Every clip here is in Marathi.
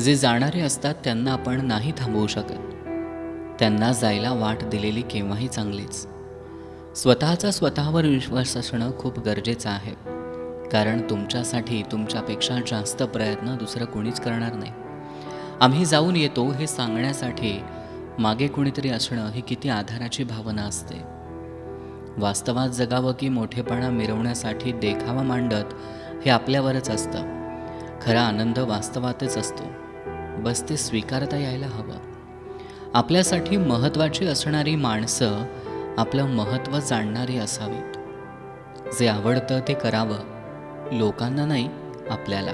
जे जाणारे असतात त्यांना आपण नाही थांबवू शकत. त्यांना जायला वाट दिलेली केव्हाही चांगलीच. स्वतःचा स्वतःवर विश्वास असणं खूप गरजेचं आहे. कारण तुमच्यासाठी तुमच्यापेक्षा जास्त प्रयत्न दुसरं कोणीच करणार नाही. आम्ही जाऊन येतो हे सांगण्यासाठी मागे कोणीतरी असणं ही किती आधाराची भावना असते. वास्तवात जगावं की मोठेपणा मिरवण्यासाठी देखावा मांडत हे आपल्यावरच असतं. खरा आनंद वास्तवातच असतो. बस ते स्वीकारता यायला हवं. आपल्यासाठी महत्त्वाची असणारी माणसं आपलं महत्त्व जाणणारी असावीत. जे आवडतं ते करावं लोकांना नाही आपल्याला.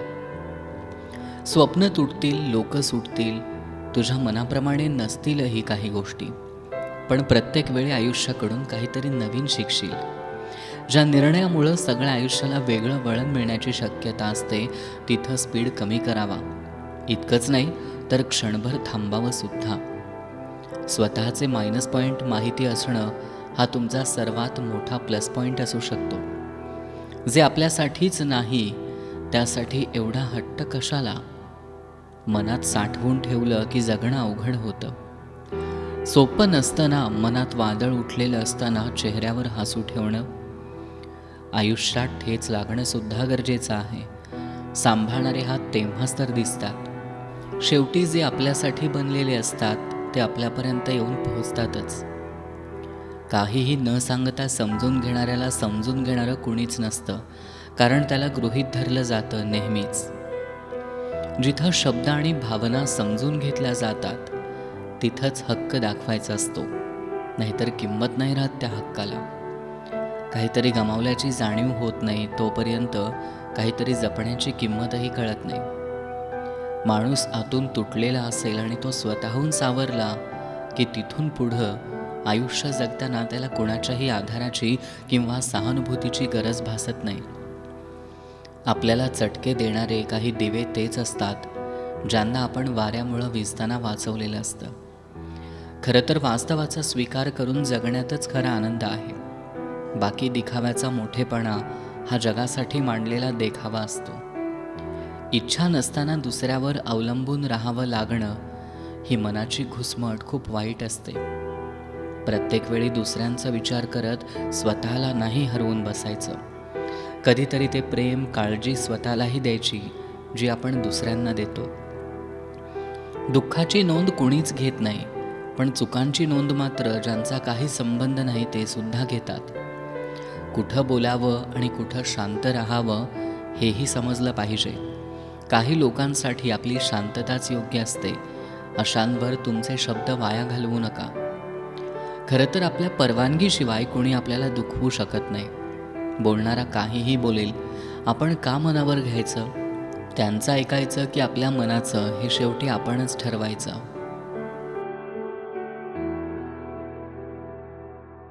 स्वप्न तुटतील लोक सुटतील तुझ्या मनाप्रमाणे नसतीलही काही गोष्टी. पण प्रत्येक वेळी आयुष्याकडून काहीतरी नवीन शिकशील. ज्या निर्णयामुळं सगळ्या आयुष्याला वेगळं वळण मिळण्याची शक्यता असते तिथं स्पीड कमी करावा. इतकंच नाही तर क्षणभर थांबावं सुद्धा. स्वतःचे मायनस पॉईंट माहिती असणं हा तुमचा सर्वात मोठा प्लस पॉईंट असू शकतो. जे आपल्यासाठीच नाही त्यासाठी एवढा हट्ट कशाला? मनात साठवून ठेवलं की जगणं अवघड होतं. सोपं नसताना मनात वादळ उठलेलं असताना चेहऱ्यावर हसू ठेवणं आयुष्यात ठेच लागणंसुद्धा गरजेचं आहे. सांभाळणारे हात तेव्हाच तर दिसतात. शेवटी जे आपल्यासाठी बनलेले असतात ते आपल्यापर्यंत येऊन पोहोचतातच. काहीही न सांगता समजून घेणाऱ्याला समजून घेणारं कुणीच नसतं कारण त्याला गृहीत धरलं जातं नेहमीच. जिथं शब्द आणि भावना समजून घेतल्या जातात तिथंच हक्क दाखवायचा असतो. नाहीतर किंमत नाही राहत त्या हक्काला. काहीतरी गमावल्याची जाणीव होत नाही तोपर्यंत काहीतरी जपण्याची किंमतही कळत नाही. माणूस आतून तुटलेला असेल आणि तो स्वतःहून सावरला की तिथून पुढं आयुष्य जगताना त्याला कोणाच्याही आधाराची किंवा सहानुभूतीची गरज भासत नाही. आपल्याला चटके देणारे काही दिवे तेच असतात ज्यांना आपण वाऱ्यामुळं विजताना वाचवलेलं असतं. खरं तर वास्तवाचा स्वीकार करून जगण्यातच खरा आनंद आहे. बाकी दिखाव्याचा मोठेपणा हा जगासाठी मांडलेला देखावा असतो. इच्छा नसताना दुसऱ्यावर अवलंबून राहावं लागणं ही मनाची घुसमट खूप वाईट असते. प्रत्येक वेळी दुसऱ्यांचा विचार करत स्वतःला नाही हरवून बसायचं. कधीतरी ते प्रेम काळजी स्वतःलाही द्यायची जी आपण दुसऱ्यांना देतो. दुःखाची नोंद कोणीच घेत नाही पण चुकांची नोंद मात्र ज्यांचा काही संबंध नाही ते सुद्धा घेतात. कुठं बोलावं आणि कुठं शांत राहावं हेही समजलं पाहिजे. काही लोकांसाठी आपली शांतताच योग्य असते. अशांवर तुमचे शब्द वाया घालवू नका. खरं तर आपल्या परवानगीशिवाय कोणी आपल्याला दुखवू शकत नाही. बोलणारा काहीही बोलेल आपण का मनावर घ्यायचं? त्यांचं ऐकायचं की आपल्या मनाचं हे शेवटी आपणच ठरवायचं.